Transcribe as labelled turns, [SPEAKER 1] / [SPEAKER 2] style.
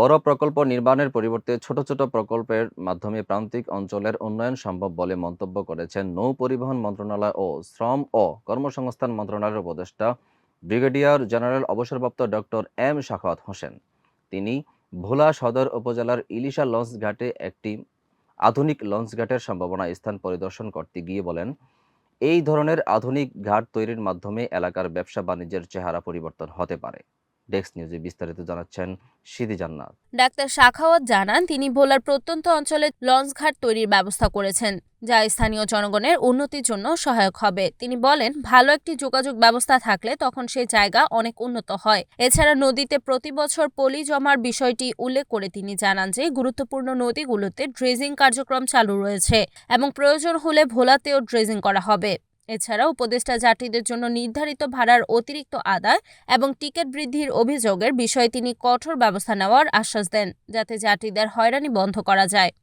[SPEAKER 1] বড় প্রকল্প নির্মাণের পরিবর্তে ছোট ছোট প্রকল্পের মাধ্যমে প্রান্তিক অঞ্চলের উন্নয়ন সম্ভব বলে মন্তব্য করেছেন নৌ পরিবহন মন্ত্রণালয় ও শ্রম ও কর্মসংস্থান মন্ত্রণালয়ের উপদেষ্টা ব্রিগেডিয়ার জেনারেল অবসরপ্রাপ্ত ডক্টর এম শাখাওয়াত হোসেন। তিনি ভোলা সদর উপজেলার ইলিশা লঞ্চ ঘাটে একটি আধুনিক লঞ্চ ঘাটের সম্ভাবনা স্থান পরিদর্শন করতে গিয়ে বলেন, এই ধরনের আধুনিক ঘাট তৈরির মাধ্যমে এলাকার ব্যবসা বাণিজ্যের চেহারা পরিবর্তন হতে পারে। ডেস্ক নিউজে বিস্তারিত জানাচ্ছেন সিদি জান্নাত।
[SPEAKER 2] ডাক্তার শাখাওয়াত জানান, তিনি ভোলার প্রত্যন্ত অঞ্চলে লঞ্চঘাট তৈরির ব্যবস্থা করেছেন, যা স্থানীয় জনগণের উন্নতির জন্য সহায়ক হবে। তিনি বলেন, ভালো একটি যোগাযোগ ব্যবস্থা থাকলে তখন সেই জায়গা অনেক উন্নত হয়। এছাড়া নদীতে প্রতি বছর পলি জমার বিষয়টি উল্লেখ করে তিনি জানান যে, গুরুত্বপূর্ণ নদীগুলোতে ড্রেজিং কার্যক্রম চালু রয়েছে এবং প্রয়োজন হলে ভোলাতেও ড্রেজিং করা হবে। এছাড়া উপদেষ্টা যাত্রীদের জন্য নির্ধারিত ভাড়ার অতিরিক্ত আদায় এবং টিকিট বৃদ্ধির অভিযোগের বিষয়ে তিনি কঠোর ব্যবস্থা নেওয়ার আশ্বাস দেন, যাতে যাত্রীদের হয়রানি বন্ধ করা যায়।